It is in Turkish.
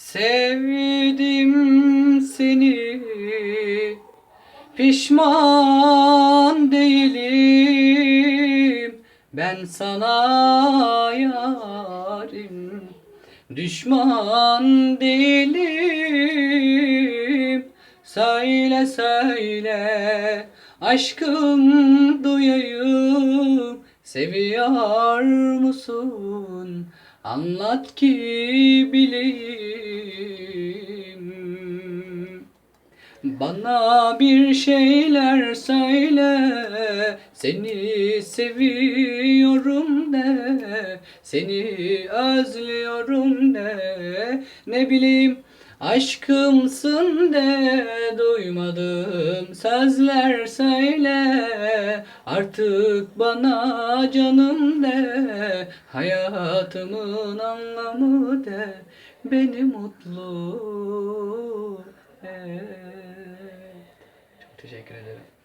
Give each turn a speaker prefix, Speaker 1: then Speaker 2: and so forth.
Speaker 1: Sevdim seni. Pişman değilim. Ben sana yarim. Düşman değilim. Söyle söyle. Aşkım duyayım. Seviyor musun? Anlat ki bileyim Bana bir şeyler söyle Seni seviyorum de Seni özlüyorum de. Ne bileyim Aşkımsın de duymadım sözler söyle Artık bana canım de Hayatımın anlamı de Beni mutlu et Çok teşekkür ederim.